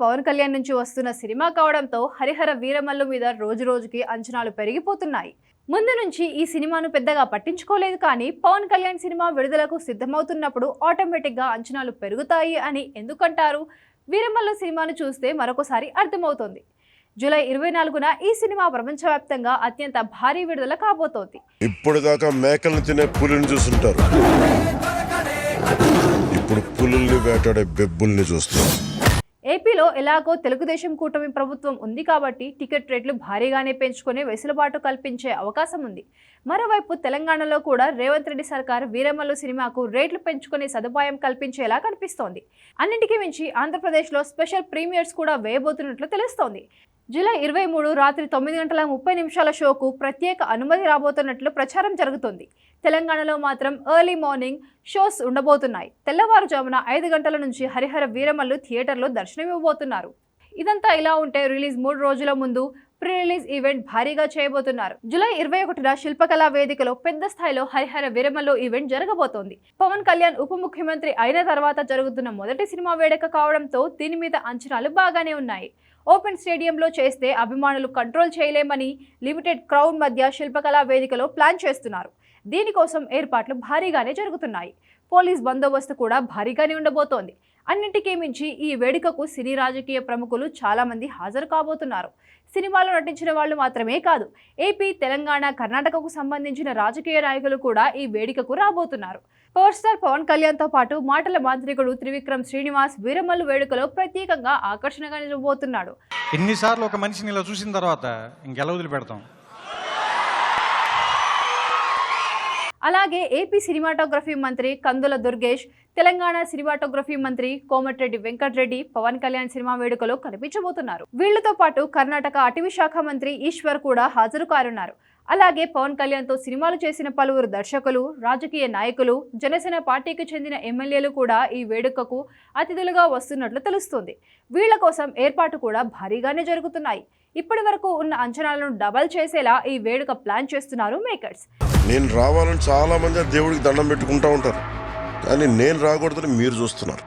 పవన్ కళ్యాణ్ నుంచి వస్తున్న సినిమా కావడంతో హరిహర వీరమల్లు మీద రోజు రోజుకి అంచనాలు పెరిగిపోతున్నాయి. ముందు నుంచి ఈ సినిమాను పెద్దగా పట్టించుకోలేదు కానీ పవన్ కళ్యాణ్ సినిమా విడుదలకు సిద్ధమవుతున్నప్పుడు ఆటోమేటిక్గా అంచనాలు పెరుగుతాయి అని ఎందుకంటారు? వీరమల్లు సినిమాను చూస్తే మరొకసారి అర్థమవుతోంది. జూలై ఇరవై నాలుగున ఈ సినిమా ప్రపంచవ్యాప్తంగా అత్యంత భారీ విడుదల కాబోతోంది. ఇప్పుడు దాకా మేకలను తినే పులిని చూస్తుంటారు. ఇప్పుడు పులుల్ని వేటాడే బెబ్బుల్ని చూస్తారు ఏపీలో ఎలాగో తెలుగుదేశం కూటమి ప్రభుత్వం ఉంది కాబట్టి టికెట్ రేట్లు భారీగానే పెంచుకునే వెసులుబాటు కల్పించే అవకాశం ఉంది. మరోవైపు తెలంగాణలో కూడా రేవంత్ రెడ్డి సర్కార్ వీరమల్లు సినిమాకు రేట్లు పెంచుకునే సదుపాయం కల్పించేలా కనిపిస్తోంది. అన్నింటికీ మించి ఆంధ్రప్రదేశ్లో స్పెషల్ ప్రీమియర్స్ కూడా వేయబోతున్నట్లు తెలుస్తోంది. జూలై ఇరవై మూడు రాత్రి తొమ్మిది గంటల ముప్పై నిమిషాల షోకు ప్రత్యేక అనుమతి రాబోతున్నట్లు ప్రచారం జరుగుతుంది. తెలంగాణలో మాత్రం ఎర్లీ మార్నింగ్ షోస్ ఉండబోతున్నాయి. తెల్లవారుజామున ఐదు గంటల నుంచి హరిహర వీరమల్లు థియేటర్లో దర్శనమివ్వబోతున్నారు. ఇదంతా ఇలా ఉంటే రిలీజ్ మూడు రోజుల ముందు ప్రీ రిలీజ్ ఈవెంట్ భారీగా చేయబోతున్నారు. జూలై ఇరవై ఒకటిన శిల్పకళా వేదికలో పెద్ద స్థాయిలో హరిహర విరమలో ఈవెంట్ జరగబోతోంది. పవన్ కళ్యాణ్ ఉప ముఖ్యమంత్రి అయిన తర్వాత జరుగుతున్న మొదటి సినిమా వేడుక కావడంతో దీని మీద అంచనాలు బాగానే ఉన్నాయి. ఓపెన్ స్టేడియంలో చేస్తే అభిమానులు కంట్రోల్ చేయలేమని లిమిటెడ్ క్రౌడ్ మధ్య శిల్పకళా వేదికలో ప్లాన్ చేస్తున్నారు. దీనికోసం ఏర్పాట్లు భారీగానే జరుగుతున్నాయి. పోలీస్ బందోబస్తు కూడా భారీగానే ఉండబోతోంది. అన్నింటికీ మించి ఈ వేడుకకు సినీ రాజకీయ ప్రముఖులు చాలామంది హాజరు కాబోతున్నారు. సినిమాలో నటించిన వాళ్ళు మాత్రమే కాదు ఏపీ తెలంగాణ కర్ణాటకకు సంబంధించిన రాజకీయ నాయకులు కూడా ఈ వేడుకకు రాబోతున్నారు. పవర్ స్టార్ పవన్ కళ్యాణ్తో పాటు మాటల మాంత్రికుడు త్రివిక్రమ్ శ్రీనివాస్ వీరమల్లు వేడుకలో ప్రత్యేకంగా ఆకర్షణగా నిలబోతున్నాడు. ఎన్నిసార్లు ఒక మనిషిని ఇలా చూసిన తర్వాత ఇంకెలా వదిలిపెడతాం? అలాగే ఏపీ సినిమాటోగ్రఫీ మంత్రి కందుల దుర్గేష్ తెలంగాణ సినిమాటోగ్రఫీ మంత్రి కోమటిరెడ్డి వెంకటరెడ్డి పవన్ కళ్యాణ్ సినిమా వేడుకలో కనిపించబోతున్నారు. వీళ్ళతో పాటు కర్ణాటక అటవీ శాఖ మంత్రి ఈశ్వర్ కూడా హాజరు కానున్నారు. అలాగే పవన్ కళ్యాణ్తో సినిమాలు చేసిన పలువురు దర్శకులు రాజకీయ నాయకులు జనసేన పార్టీకి చెందిన ఎమ్మెల్యేలు కూడా ఈ వేడుకకు అతిథులుగా వస్తున్నట్లు తెలుస్తుంది. వీళ్ళ కోసం ఏర్పాటు కూడా భారీగానే జరుగుతున్నాయి. ఇప్పటి వరకు ఉన్న అంచనాలను డబల్ చేసేలా ఈ వేడుక ప్లాన్ చేస్తున్నారు మేకర్స్. నేను రావాలని చాలా మంది దేవుడికి దండం పెట్టుకుంటూ ఉంటారు. కానీ నేను రాకూడదని మీరు చూస్తున్నారు.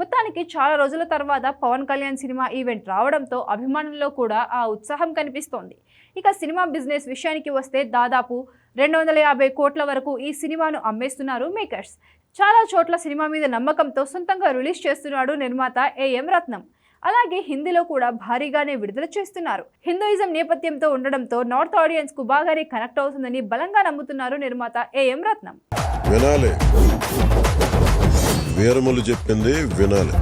మొత్తానికి చాలా రోజుల తర్వాత పవన్ కళ్యాణ్ సినిమా ఈవెంట్ రావడంతో అభిమానుల్లో కూడా ఆ ఉత్సాహం కనిపిస్తోంది. ఇక సినిమా బిజినెస్ విషయానికి వస్తే దాదాపు రెండు వందల యాభై కోట్ల వరకు ఈ సినిమాను అమ్మేస్తున్నారు మేకర్స్. చాలా చోట్ల సినిమా మీద నమ్మకంతో సొంతంగా రిలీజ్ చేస్తున్నాడు నిర్మాత ఏఎం రత్నం. అలాగే హిందీలో కూడా భారీగానే విడుదల చేస్తున్నారు. హిందూయిజం నేపథ్యంతో ఉండడంతో నార్త్ ఆడియన్స్కు బాగానే కనెక్ట్ అవుతుందని బలంగా నమ్ముతున్నారు నిర్మాత ఏఎం రత్నం. వినాలి. వీరములు చెప్పింది వినాలి.